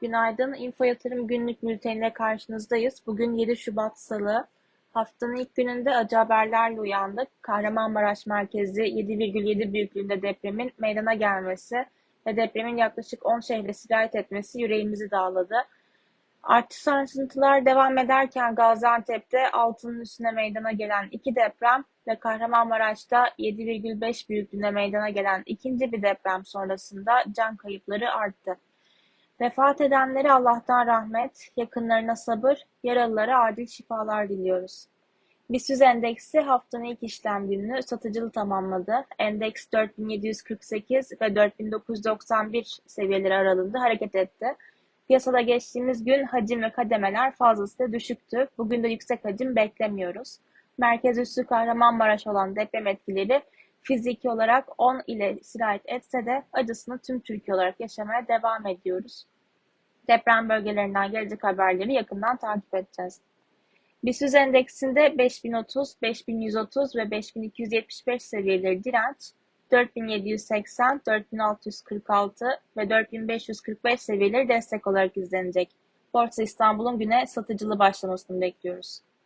Günaydın. Info Yatırım günlük bülteniyle karşınızdayız. Bugün 7 Şubat Salı. Haftanın ilk gününde acı haberlerle uyandık. Kahramanmaraş merkezi 7,7 büyüklüğünde depremin meydana gelmesi ve depremin yaklaşık 10 şehre sirayet etmesi yüreğimizi dağladı. Artı sarsıntılar devam ederken Gaziantep'te altının üstüne meydana gelen iki deprem ve Kahramanmaraş'ta 7,5 büyüklüğünde meydana gelen ikinci bir deprem sonrasında can kayıpları arttı. Vefat edenlere Allah'tan rahmet, yakınlarına sabır, yaralılara acil şifalar diliyoruz. BIST endeksi haftanın ilk işlem gününü satıcılı tamamladı. Endeks 4748 ve 4991 seviyeleri aralığında hareket etti. Piyasada geçtiğimiz gün hacim ve kademeler fazlasıyla düşüktü. Bugün de yüksek hacim beklemiyoruz. Merkez üssü Kahramanmaraş olan deprem etkileri fiziki olarak 10 ile sirayet etse de acısını tüm Türkiye olarak yaşamaya devam ediyoruz. Deprem bölgelerinden gelecek haberleri yakından takip edeceğiz. BIST endeksinde 5030, 5130 ve 5275 seviyeleri direnç, 4780, 4646 ve 4545 seviyeleri destek olarak izlenecek. Borsa İstanbul'un güne satıcılı başlamasını bekliyoruz.